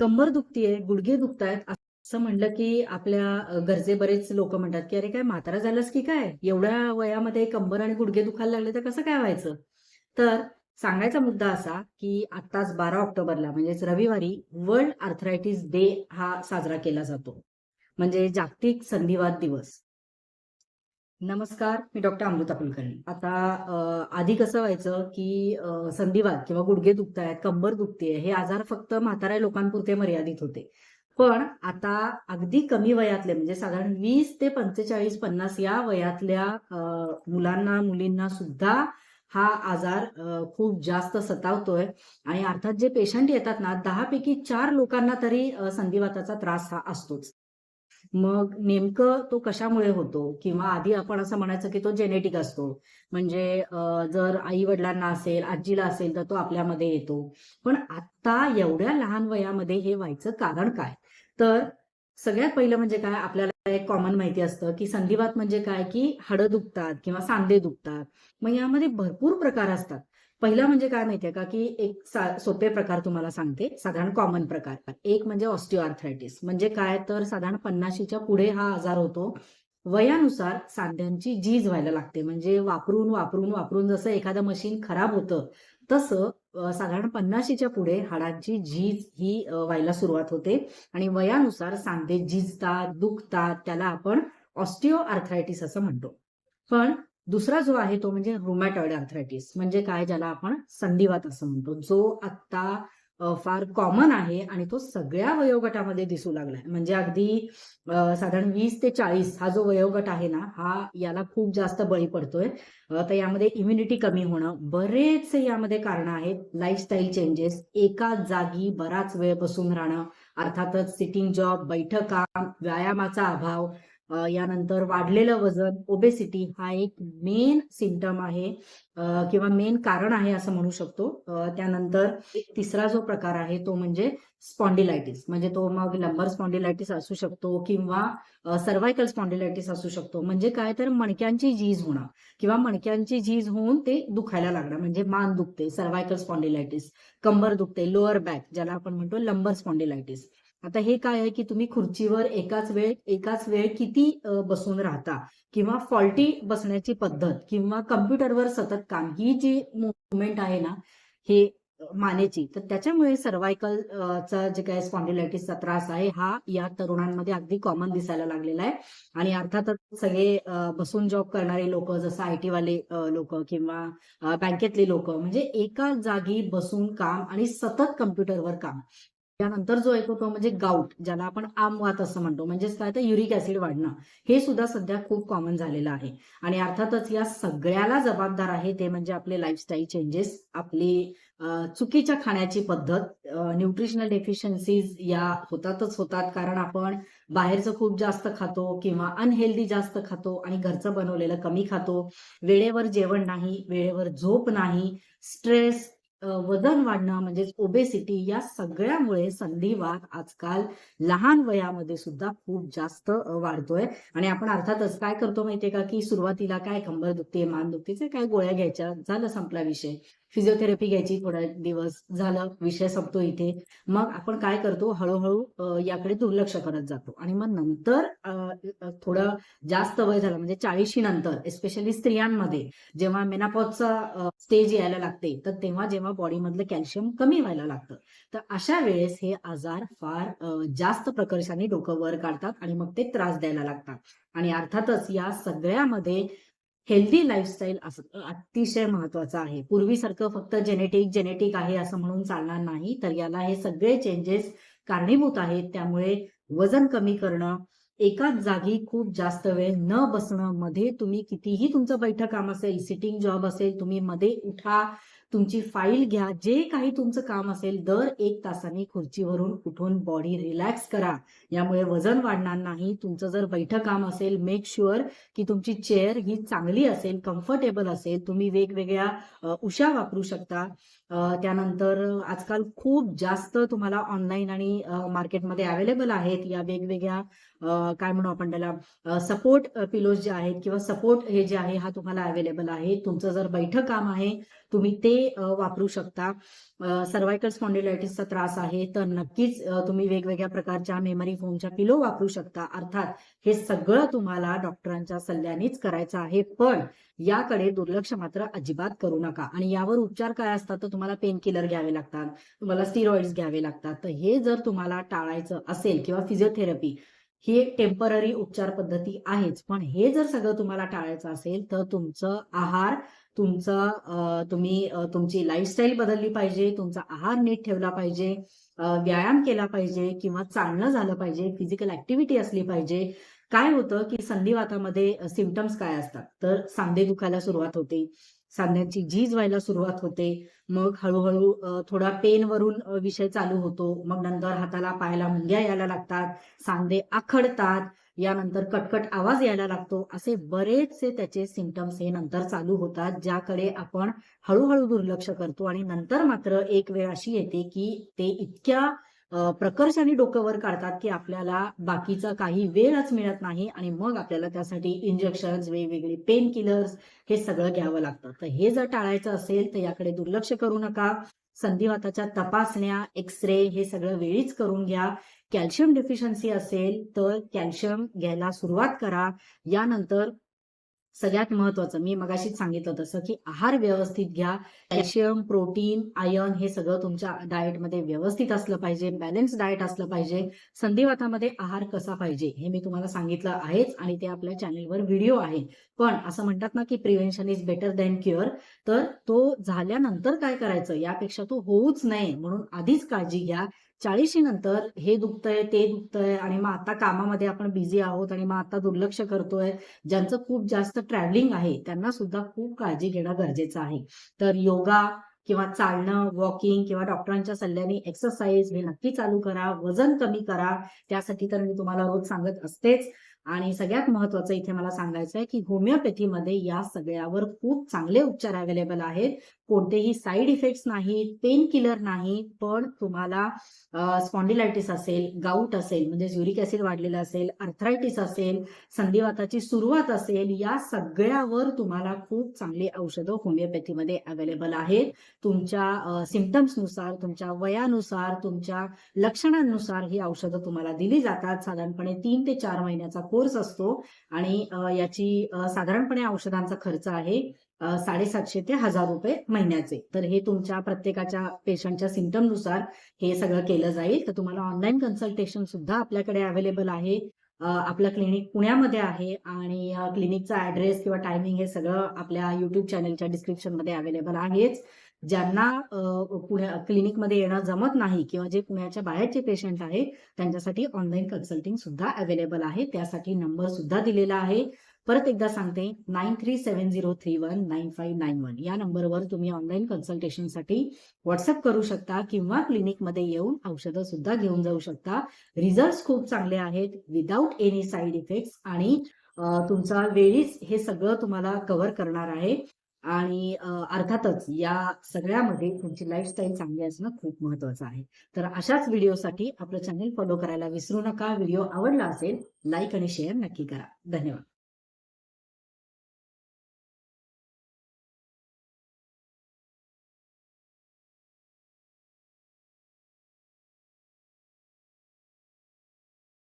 कंबर दुखतीये, गुडघे दुखतायत असं म्हणलं की आपल्या गरजे घरचे बरेच लोक म्हणतात, की "अरे काय म्हातारा झालास की काय? एवढ्या वयामध्ये कंबर आणि गुडघे दुखायला लागले तर कसं काय व्हायचं?" तर सांगायचा मुद्दा असा, की आत्ताच 12 ऑक्टोबरला म्हणजेच रविवारी वर्ल्ड आर्थरायटिस डे हा साजरा केला जातो. म्हणजे जागतिक संधिवात दिवस. नमस्कार, मी डॉक्टर अमृता कुलकर्णी. आता आधी कसं व्हायचं, की संधिवात किंवा गुडघे दुखतायत, कंबर दुखते हे आजार फक्त म्हाताऱ्या लोकांपुरते मर्यादित होते. पण आता अगदी कमी वयातले म्हणजे साधारण वीस ते 45-50 या वयातल्या मुलांना, मुलींना सुद्धा हा आजार खूप जास्त सतावतोय आणि अर्थात जे पेशंट येतात ना दहा पैकी चार लोकांना तरी संधिवाताचा त्रास हा असतोच. मग नेमकं तो कशामुळे होतो? किंवा आधी आपण असं म्हणायचं, की तो जेनेटिक असतो. म्हणजे जर आई-वडिलांना असेल, आजीला असेल तर तो आपल्यामध्ये येतो. पण आता एवढ्या लहान वयामध्ये हे व्हायचं कारण काय? तर सगळ्यात पहिलं म्हणजे काय आपल्याला एक कॉमन माहिती असतं, की संधिवात म्हणजे काय, की हाडं दुखतात किंवा सांधे दुखतात. मग यामध्ये भरपूर प्रकार असतात. पहिला म्हणजे काय माहितीये का, की एक सा सोपे प्रकार तुम्हाला सांगते, साधारण कॉमन प्रकार. एक म्हणजे ऑस्टिओआर्थरायटिस म्हणजे काय तर साधारण 50शीच्या पुढे हा आजार होतो. वयानुसार सांध्यांची झीज व्हायला लागते. म्हणजे वापरून, वापरून, वापरून जसं एखादं मशीन खराब होतं, तसं साधारण 50शीच्या पुढे हाडांची झीज ही व्हायला सुरुवात होते आणि वयानुसार सांधे झिजतात, दुखतात. त्याला आपण ऑस्टिओआर्थरायटिस असं म्हणतो. पण दुसरा जो आहे तो म्हणजे रुमॅटॉइड आर्थरायटिस म्हणजे काय ज्याला आपण संधिवात असं म्हणतो. जो आत्ता फार कॉमन आहे आणि तो सगळ्या वयोगटामध्ये दिसू लागलाय. म्हणजे अगदी साधारण वीस ते 40 हा जो वयोगट आहे ना, हा याला खूप जास्त बळी पडतोय. तर यामध्ये इम्युनिटी कमी होणं, बरेचसे यामध्ये कारण आहेत. लाईफस्टाईल चेंजेस, एकाच जागी बराच वेळ बसून राहणं, अर्थातच सिटिंग जॉब, बैठका व्यायामाचा अभाव, यानंतर वाढलेलं वजन, ओबेसिटी हा एक मेन सिमटम आहे किंवा मेन कारण आहे असं म्हणू शकतो. त्यानंतर तिसरा जो प्रकार आहे तो म्हणजे स्पॉन्डिलायटिस म्हणजे तो मग लंबर स्पॉन्डिलायटिस असू शकतो किंवा सर्वायकल स्पॉन्डिलायटिस असू शकतो. म्हणजे काय तर मणक्यांची झीज होणं किंवा मणक्यांची झीज होऊन ते दुखायला लागणं म्हणजे मान दुखते, सर्वायकल स्पॉन्डिलायटिस, कंबर दुखते, लोअर बॅक ज्याला आपण म्हणतो लंबर स्पॉन्डिलायटिस. आता हे काय आहे, की तुम्ही खुर्चीवर एकाच वेळ एकाच वेळ किती बसून राहता? किंवा फॉल्टी बसण्याची पद्धत किंवा कॉम्प्युटरवर सतत काम ही जी मुवमेंट आहे ना, हे मानेची. तर त्याच्यामुळे सर्वायकल चा जे काय स्पॉन्डिलायटिसचा त्रास आहे, हा या तरुणांमध्ये अगदी कॉमन दिसायला लागलेला आहे. आणि अर्थातच सगळे बसून जॉब करणारे लोक जसं आय वाले लोक किंवा बँकेतले लोक म्हणजे एका जागी बसून काम आणि सतत कॉम्प्युटरवर काम. त्यानंतर जो एक होतो म्हणजे गाऊट ज्याला आपण आमवात असं म्हणतो. म्हणजेच काय तर युरिक ऍसिड वाढणं. हे सुद्धा सध्या खूप कॉमन झालेलं आहे आणि अर्थातच या सगळ्याला जबाबदार आहे ते म्हणजे आपले लाईफस्टाईल चेंजेस, आपली चुकीच्या खाण्याची पद्धत, न्यूट्रिशनल डेफिशियन्सीज या होतातच होतात. कारण आपण बाहेरचं खूप जास्त खातो किंवा अनहेल्दी जास्त खातो आणि घरचं बनवलेलं कमी खातो. वेळेवर जेवण नाही, वेळेवर झोप नाही, स्ट्रेस, वजन वाढणं म्हणजेच ओबेसिटी या सगळ्यामुळे संधिवात आजकाल लहान वयामध्ये सुद्धा खूप जास्त वाढतोय आणि आपण अर्थातच काय करतो माहितीये का, की सुरुवातीला काय कंबर दुखते, मान दुखते, काय गोळ्या घ्यायच्या, झालं संपला विषय. फिजिओथेरपी घ्यायची थोडा दिवस, झालं विषय संपतो इथे. मग आपण काय करतो हळूहळू याकडे दुर्लक्ष करत जातो आणि मग नंतर थोडं जास्त वय झालं म्हणजे 40शी नंतर एस्पेशली स्त्रियांमध्ये जेव्हा मेनापॉजचा स्टेज यायला लागते, तर तेव्हा जेव्हा बॉडीमधलं कॅल्शियम कमी व्हायला लागतं. तर अशा वेळेस हे आजार फार जास्त प्रकर्षाने डोकं वर काढतात आणि मग ते त्रास द्यायला लागतात आणि अर्थातच या सगळ्यामध्ये हेल्दी लाईफस्टाईल असणं अतिशय महत्वाचं आहे. पूर्वीसारखं फक्त जेनेटिक, जेनेटिक आहे असं म्हणून चालणार नाही. तर याला हे सगळे चेंजेस कारणीभूत आहेत. त्यामुळे वजन कमी करणं, एकाच जागी खूप जास्त वेळ न बसणं, मध्ये तुम्ही कितीही तुमचं बैठक काम असेल, सिटिंग जॉब असेल, तुम्ही मध्ये उठा, तुमची फाईल घ्या, जे काही तुमचं काम असेल, दर एक तासाने खुर्चीवरून उठून बॉडी रिलॅक्स करा. यामुळे वजन वाढणार नाही. तुमचं जर बैठक काम असेल, मेक शुअर की तुमची चेअर ही चांगली असेल, कम्फर्टेबल असेल. तुम्ही वेगवेगळ्या उशा वापरू शकता. त्यानंतर आजकाल खूप जास्त तुम्हाला ऑनलाईन आणि मार्केटमध्ये अवेलेबल आहेत या वेगवेगळ्या काय म्हणू आपण त्याला सपोर्ट पिलोज जे आहेत किंवा सपोर्ट हे जे आहे हा तुम्हाला अवेलेबल आहे तुमचं जर बैठक काम आहे तुम्ही ते वापरू शकता. सर्वायकल स्पॉन्डिलायटिसचा त्रास आहे तर नक्कीच तुम्ही वेगवेगळ्या प्रकारच्या मेमरी फोमच्या पिलो वापरू शकता. अर्थात हे सगळं तुम्हाला डॉक्टरांच्या सल्ल्यानेच करायचं आहे. पण याकडे दुर्लक्ष मात्र अजिबात करू नका. आणि यावर उपचार काय असतात तर तुम्हाला पेन किलर घ्यावे लागतात तुम्हाला स्टिरॉइड्स घ्यावे लागतात. तर हे जर तुम्हाला टाळायचं असेल किंवा फिजिओथेरपी ही एक टेंपररी उपचार पद्धती आहेच. पण हे जर सगळं तुम्हाला टाळायचं असेल तर तुमचं आहार तुमचं तुम्ही तुमची लाईफस्टाईल बदलली पाहिजे तुमचा आहार नीट ठेवला पाहिजे व्यायाम केला पाहिजे किंवा चालणं झालं पाहिजे फिजिकल ऍक्टिव्हिटी असली पाहिजे काय होतं की संधिवातामध्ये सिमटम्स काय असतात? तर सांधे दुखायला सुरुवात होते सांध्यांची झीज व्हायला सुरुवात होते मग हळूहळू थोडा पेन वरून विषय चालू होतो मग नंतर हाताला पायाला मुंग्या यायला लागतात सांधे आखडतात यानंतर कटकट आवाज यायला लागतो. असे बरेचसे त्याचे सिमटम्स हे नंतर चालू होतात ज्याकडे आपण हळूहळू दुर्लक्ष करतो आणि नंतर मात्र एक वेळ अशी येते की ते इतक्या प्रकर्षाने डोक्यावर काढतात की आपल्याला बाकीचा काही वेळच मिळत नाही आणि मग आपल्याला त्यासाठी इंजेक्शन वेगवेगळे पेन किलर्स हे सगळं घ्यावं लागतं. तर हे जर टाळायचं असेल तर याकडे दुर्लक्ष करू नका. संधिवाताच्या तपासण्या एक्स रे हे सगळं वेळीच करून घ्या. कॅल्शियम डेफिशियन्सी असेल तर कॅल्शियम घ्यायला सुरुवात करा. यानंतर सगळ्यात महत्वाचं मी मगाशीच सांगितलं तसं की आहार व्यवस्थित घ्या. कॅल्शियम प्रोटीन आयर्न हे सगळं तुमच्या डाएटमध्ये व्यवस्थित असलं पाहिजे बॅलन्स डाएट असलं पाहिजे. संधिवातामध्ये आहार कसा पाहिजे हे मी तुम्हाला सांगितलं आहेच आणि ते आपल्या चॅनेलवर व्हिडिओ आहे. पण असं म्हणतात ना की prevention is better than cure तर तो झाल्यानंतर काय करायचं? यापेक्षा तो होऊच नये म्हणून आधीच काळजी घ्या. चाळीशी नंतर हे दुखतंय ते दुखतंय आणि मग आता कामामध्ये आपण बिझी आहोत आणि मग आता दुर्लक्ष करतोय ज्यांचं खूप जास्त ट्रॅव्हलिंग आहे त्यांना सुद्धा खूप काळजी घेणं गरजेचं आहे. तर योगा किंवा चालणं वॉकिंग किंवा डॉक्टरांच्या सल्ल्याने एक्सरसाइज हे नक्की चालू करा वजन कमी करा त्यासाठी तर मी तुम्हाला रोज सांगत असतेच. आणि सगळ्यात महत्वाचं इथे मला सांगायचं आहे की होमिओपॅथीमध्ये या सगळ्यावर खूप चांगले उपचार अवेलेबल आहेत. कोणतेही साईड इफेक्ट्स नाहीत पेन किलर नाही पण तुम्हाला स्पॉन्डिलायटिस असेल गाऊट असेल म्हणजे युरिक ऍसिड वाढलेलं असेल अर्थरायटिस असेल संधिवाताची सुरुवात असेल या सगळ्यावर तुम्हाला खूप चांगली औषधं होमिओपॅथीमध्ये अवेलेबल आहेत. तुमच्या सिमटम्सनुसार तुमच्या वयानुसार तुमच्या लक्षणांनुसार ही औषधं तुम्हाला दिली जातात. साधारणपणे तीन ते चार महिन्याचा कोर्स असतो आणि याची साधारणपणे औषधांचा खर्च आहे साडेसातशे ते हजार रुपये महिन्याचे. तर हे तुमच्या प्रत्येकाच्या पेशंटच्या सिमटमनुसार हे सगळं केलं जाईल. तर तुम्हाला ऑनलाईन कन्सल्टेशन सुद्धा आपल्याकडे अवेलेबल आहे. आपलं क्लिनिक पुण्यामध्ये आहे आणि क्लिनिकचा ऍड्रेस किंवा टायमिंग हे सगळं आपल्या युट्यूब चॅनलच्या डिस्क्रिप्शनमध्ये अवेलेबल आहेच. ज्यांना पुण्या क्लिनिकमध्ये येणं जमत नाही किंवा जे पुण्याच्या बाहेरचे पेशंट आहेत त्यांच्यासाठी ऑनलाईन कन्सल्टिंग सुद्धा अवेलेबल आहे. त्यासाठी नंबर सुद्धा दिलेला आहे. परत एकदा सांगते nine three seven zero three one nine five nine one या नंबरवर तुम्ही ऑनलाईन कन्सल्टेशनसाठी व्हॉट्सअप करू शकता किंवा क्लिनिकमध्ये येऊन औषधं सुद्धा घेऊन जाऊ शकता. रिझल्ट खूप चांगले आहेत विदाऊट एनी साईड इफेक्ट्स आणि तुमचा वेळीच हे सगळं तुम्हाला कव्हर करणार आहे. आणि अर्थातच या सगळ्यामध्ये तुमची लाईफस्टाईल चांगली असणं खूप महत्वाचं आहे. तर अशाच व्हिडिओसाठी आपलं चॅनेल फॉलो करायला विसरू नका. व्हिडिओ आवडला असेल लाईक आणि शेअर नक्की करा. धन्यवाद.